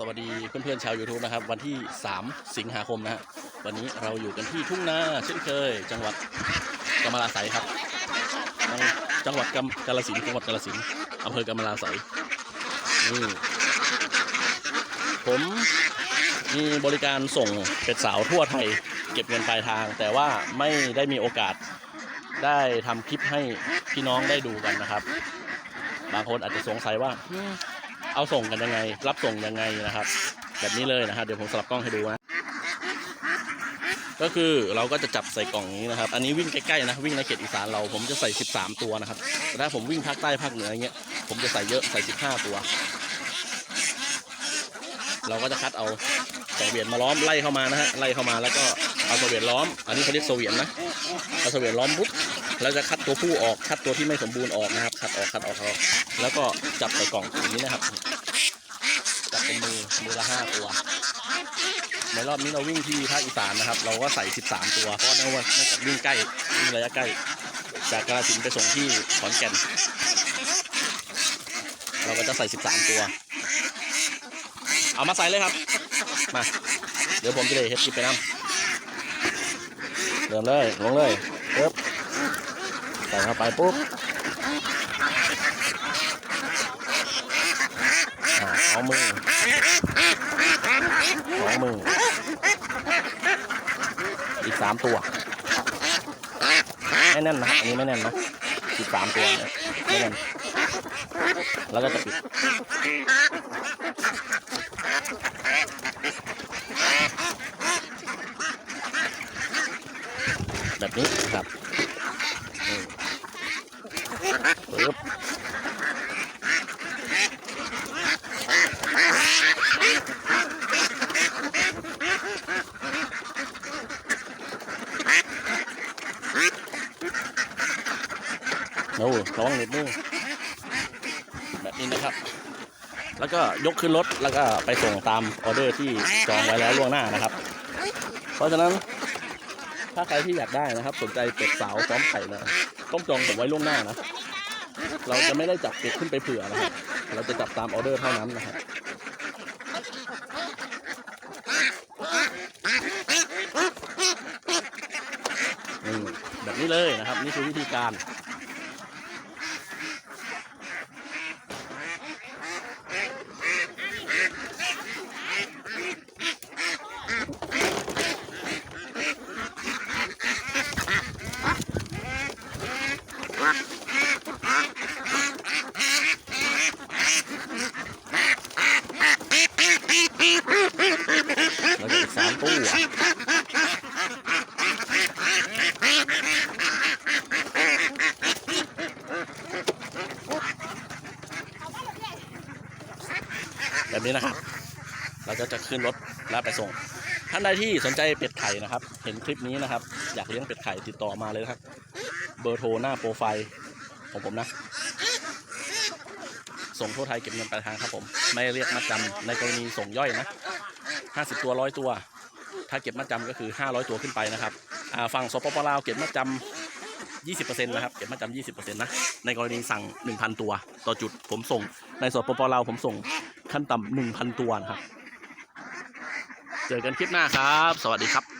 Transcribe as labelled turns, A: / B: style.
A: สวัสดีเพื่อนๆชาว YouTube นะครับ วันที่ 3 สิงหาคมนะฮะวันนี้เราอยู่กันที่ทุ่งนาเช่นเคย จังหวัดกำมะลาไสยครับ จังหวัดกำกาลสินธุ์จังหวัดกาลสินธุ์อำเภอกำมะลาไสยนี่ผมมีบริการส่งเป็ดสาวทั่วไทย เก็บเงินปลายทาง แต่ว่าไม่ได้มีโอกาสได้ทำคลิปให้พี่น้องได้ดูกันนะครับ บางคนอาจจะสงสัยว่า เอาส่งกันยังไง รับส่งยังไงนะครับ แบบนี้เลยนะครับเดี๋ยวผมสลับกล้องให้ดูนะก็คือเราก็จะจับใส่กล่องนี้นะครับ อันนี้วิ่งใกล้ๆนะวิ่งในเขตอีสานเราผมจะใส่ 13 ตัวนะครับแต่ถ้าผมวิ่งภาคใต้ภาคเหนืออย่างเงี้ยผมจะใส่เยอะใส่ 15 ตัว เราก็จะคัดเอาสเวียนมาล้อมไล่เข้ามานะฮะไล่เข้ามาแล้วก็เอาสเวียนล้อม อันนี้เขาเรียกสเวียนนะเอาสเวียนล้อมปุ๊บ เราจะคัดตัวผู้ออกคัดตัวที่ไม่สมบูรณ์ออกนะครับ คัดออกคัดออกเขาแล้วก็จับใส่กล่องอย่างนี้นะครับจับเป็นมือมือละห้าตัวในรอบนี้เราวิ่งที่ภาคอีสานนะครับ เราก็ใส่ 13 ตัว เพราะเนื่องว่าเนื่องจากวิ่งใกล้วิ่งระยะใกล้ จากกาฬสินธุ์ไปส่งที่ขอนแก่น เราก็จะใส่ 13 ตัว เอามาใส่เลยครับ มา เดี๋ยวผมจะได้เฮ็ดคลิปไปน้ำเริ่มเลย ลงเลยปึ๊บ ใส่เข้าไปปุ๊บอ่าเอามือสองมือ อีกสามตัว ไม่แน่นนะ อันนี้ไม่แน่นนะอีกสามตัวไม่แน่น แล้วก็จะปิดแบบนี้ครับ โอ้ระวังนิดนึงแบบนี้นะครับ แล้วก็ยกขึ้นรถแล้วก็ไปส่งตามออเดอร์ที่จองไว้แล้วล่วงหน้านะครับ เพราะฉะนั้นถ้าใครที่อยากได้นะครับ สนใจเป็ดสาวพร้อมไข่นะต้องจองผมไว้ล่วงหน้านะเราจะไม่ได้จับเป็ดขึ้นไปเผื่อนะครับ เราจะจับตามออเดอร์เท่านั้นนะครับนี่แบบนี้เลยนะครับ นี่คือวิธีการ แล้วก็อีกสามตู้อะ แบบนี้นะครับ เราก็จะขึ้นรถแล้วไปส่ง ท่านใดที่สนใจเป็ดไข่นะครับ เห็นคลิปนี้นะครับ อยากเลี้ยงเป็ดไข่ติดต่อมาเลยครับ เบอร์โทรหน้าโปรไฟล์ของผมนะ ส่งทั่วไทยเก็บเงินปลายทางครับผม ไม่เรียกมัดจำในกรณีส่งย่อยนะ50ตัวร้อยตัว ถ้าเก็บมัดจำก็คือ500ตัวขึ้นไปนะครับฝั่งสปปลาวเก็บมัดจำ20%นะครับ เก็บมัดจำ20%นะ ในกรณีสั่ง 1,000 ตัว ต่อจุดผมส่ง ในสปปลาวผมส่ง ขั้นต่ำหนึ่งพันตัวนะครับ เจอกันคลิปหน้าครับ สวัสดีครับ